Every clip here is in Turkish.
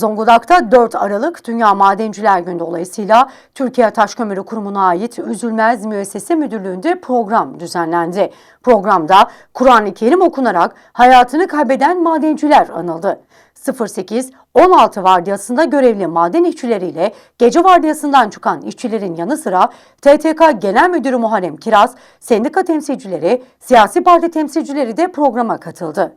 Zonguldak'ta 4 Aralık Dünya Madenciler Günü dolayısıyla Türkiye Taş Kömürü Kurumu'na ait Üzülmez Müessese Müdürlüğü'nde program düzenlendi. Programda Kur'an-ı Kerim okunarak hayatını kaybeden madenciler anıldı. 08-16 vardiyasında görevli maden işçileriyle gece vardiyasından çıkan işçilerin yanı sıra TTK Genel Müdürü Muharrem Kiraz, sendika temsilcileri, siyasi parti temsilcileri de programa katıldı.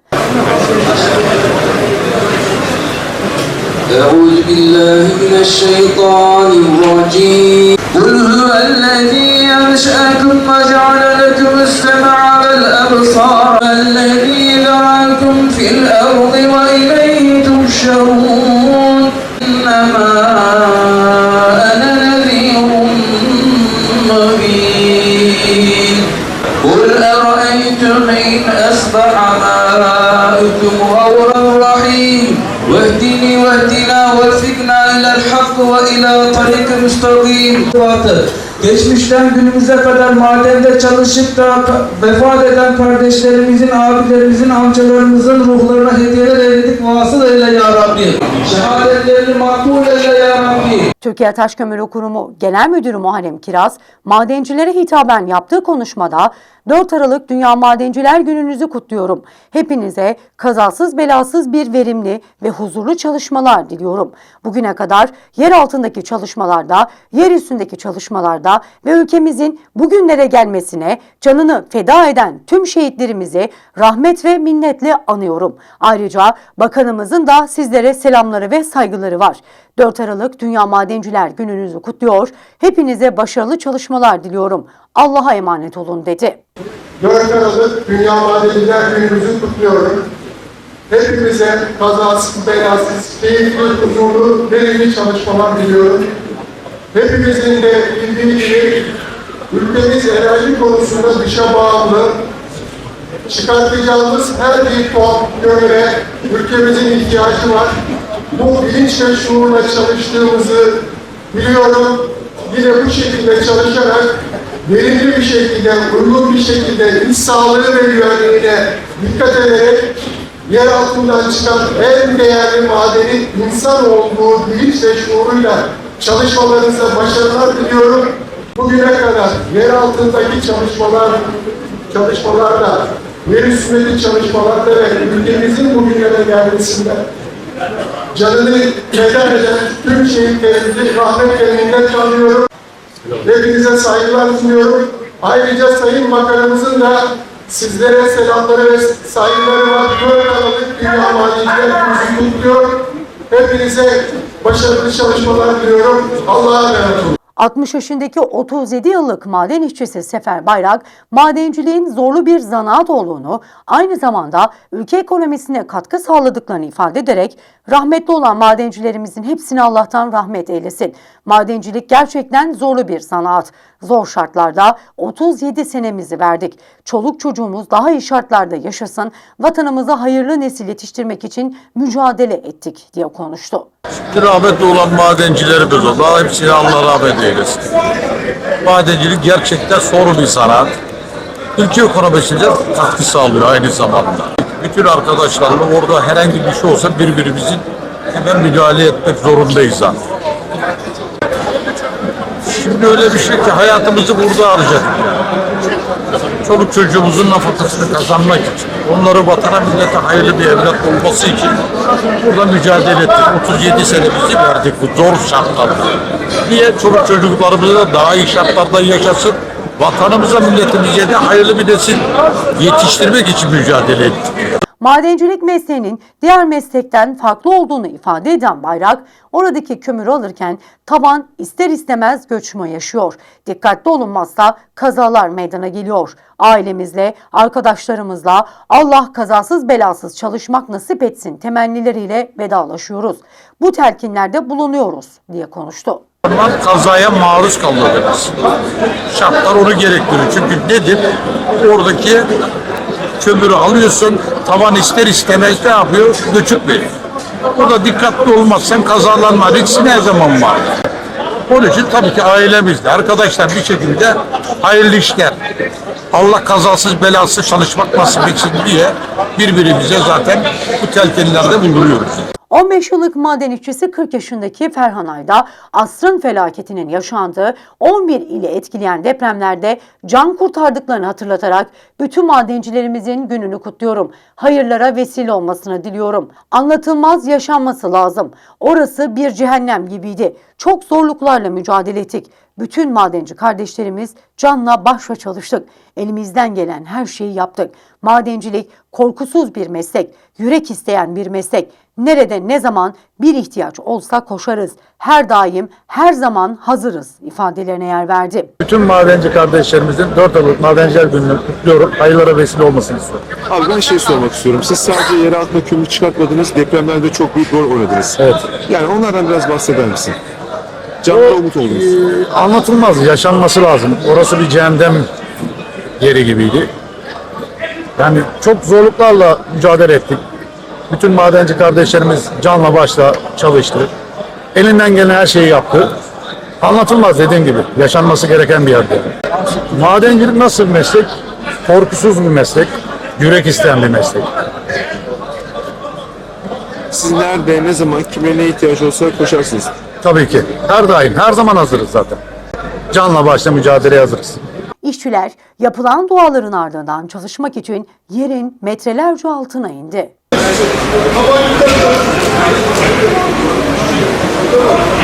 أعوذ بالله من الشيطان الرجيم. قل هو الذي أنشأكم وجعل لكم السمع والأبصار. الذي ذرأكم في الأرض وإليه تحشرون. إنما أنا نذير مبين. قل أرأيتم إن أصبح ماؤكم غورا واهدني واهدنا وفقنا إلى الحق وإلى طريق مستقيم. Geçmişten günümüze kadar madende çalışıp da vefat eden kardeşlerimizin, abilerimizin, amcalarımızın ruhlarına hediyeler eyledik. Vasıl eyle ya Rabbi. Şehadetlerini makbul eyle ya Rabbi. Türkiye Taş Kömürü Kurumu Genel Müdürü Muharrem Kiraz, madencilere hitaben yaptığı konuşmada 4 Aralık Dünya Madenciler Gününüzü kutluyorum. Hepinize kazasız belasız bir verimli ve huzurlu çalışmalar diliyorum. Bugüne kadar yer altındaki çalışmalarda, yer üstündeki çalışmalarda ve ülkemizin bugünlere gelmesine canını feda eden tüm şehitlerimizi rahmet ve minnetle anıyorum. Ayrıca bakanımızın da sizlere selamları ve saygıları var. 4 Aralık Dünya Madenciler Gününüzü kutluyor. Hepinize başarılı çalışmalar diliyorum. Allah'a emanet olun dedi. 4 Aralık Dünya Madenciler Günümüzü kutluyorum. Hepimize kazasız, belasız, keyifli, huzurlu, verimli çalışmalar diliyorum. Hepimizin de bildiği gibi ülkemiz enerji konusunda dışa bağımlı. Çıkartacağımız her bir ton kömüre ülkemizin ihtiyacı var. Bu bilinç ve şuurla çalıştığımızı biliyorum. Yine bu şekilde çalışarak verimli bir şekilde, uygun bir şekilde iş sağlığı ve güvenliğine dikkat ederek yer altından çıkan en değerli madenin insan olduğu bilinç ve şuuruyla çalışmalarınıza başarılar diliyorum. Bugüne kadar yer altındaki çalışmalar, çalışmalarda, yer üstündeki çalışmalarda ve ülkemizin bugünlere gelmesinde canını feda eden tüm şehitlerimizi rahmetle minnet anıyorum. Hepinize saygılar sunuyorum. Ayrıca Sayın Bakanımızın da sizlere selamları ve saygıları var. 4 Aralık Dünya Madenciler Günü'nü. Hepinize başarılı çalışmalar diliyorum. Allah'a emanet olun. 60 yaşındaki 37 yıllık maden işçisi Sefer Bayrak, madenciliğin zorlu bir zanaat olduğunu, aynı zamanda ülke ekonomisine katkı sağladıklarını ifade ederek, rahmetli olan madencilerimizin hepsine Allah'tan rahmet eylesin. Madencilik gerçekten zorlu bir zanaat. Zor şartlarda 37 senemizi verdik. Çoluk çocuğumuz daha iyi şartlarda yaşasın, vatanımıza hayırlı nesil yetiştirmek için mücadele ettik diye konuştu. Rahmetli olan madencilerimiz oldu. Hepsine Allah rahmet eylesin. Madencilik gerçekten zor bir sanat. Ülke ekonomisine katkı sağlıyor aynı zamanda. Bütün arkadaşlarla orada herhangi bir şey olsa birbirimizin hemen müdahale etmek zorundayız zaten. Şimdi öyle bir şey ki hayatımızı burada harcadık. Çoluk çocuğumuzun nafakasını kazanmak için, onları vatana millete hayırlı bir evlat olması için burada mücadele ettik. 37 senemizi verdik bu zor şartlarda. Niye? Çoluk çocuklarımız da daha iyi şartlarda yaşasın, vatanımıza, milletimize de hayırlı bir nesil yetiştirmek için mücadele ettik. Madencilik mesleğinin diğer meslekten farklı olduğunu ifade eden Bayrak, oradaki kömürü alırken taban ister istemez göçme yaşıyor. Dikkatli olunmazsa kazalar meydana geliyor. Ailemizle, arkadaşlarımızla Allah kazasız belasız çalışmak nasip etsin temennileriyle vedalaşıyoruz. Bu telkinlerde bulunuyoruz diye konuştu. Onlar kazaya maruz kalmadınız. Şartlar onu gerektiriyor. Çünkü nedir? Oradaki kömürü alıyorsun, tavan ister istemez ne yapıyor? Göçük veriyor. Burada dikkatli olmazsan kazalanma riski her zaman var. Onun için tabii ki ailemizde, arkadaşlar bir şekilde hayırlı işler, Allah kazasız belasız çalışmak nasip etsin diye birbirimize zaten bu telkinlerde bulunuyoruz. 15 yıllık maden işçisi 40 yaşındaki Ferhan Ayda asrın felaketinin yaşandığı 11 ili etkileyen depremlerde can kurtardıklarını hatırlatarak bütün madencilerimizin gününü kutluyorum. Hayırlara vesile olmasını diliyorum. Anlatılmaz yaşanması lazım. Orası bir cehennem gibiydi. Çok zorluklarla mücadele ettik. Bütün madenci kardeşlerimiz canla başla çalıştık. Elimizden gelen her şeyi yaptık. Madencilik korkusuz bir meslek, yürek isteyen bir meslek. Nerede ne zaman bir ihtiyaç olsa koşarız. Her daim, her zaman hazırız ifadelerine yer verdi. Bütün madenci kardeşlerimizin 4 Aralık Madenciler Günü'nü kutluyorum. Hayırlara vesile olmasını istiyorum. Abi ben şey sormak istiyorum. Siz sadece yere atma kömür çıkartmadınız, depremlerde çok büyük rol oynadınız. Evet. Yani onlardan biraz bahseder misin? Canlı umut oldunuz. Ee, anlatılmaz, yaşanması lazım. Orası bir cehennem yeri gibiydi. Yani çok zorluklarla mücadele ettik. Bütün madenci kardeşlerimiz canla başla çalıştı. Elinden gelen her şeyi yaptı. Anlatılmaz dediğim gibi. Yaşanması gereken bir yerde. Madencilik nasıl bir meslek? Korkusuz bir meslek. Yürek isteyen bir meslek. Siz nerede, ne zaman, kime ne ihtiyaç olsa koşarsınız. Tabii ki. Her daim, her zaman hazırız zaten. Canla başla mücadeleye hazırız. İşçiler yapılan duaların ardından çalışmak için yerin metrelerce altına indi. Ama yukarı. Tamam.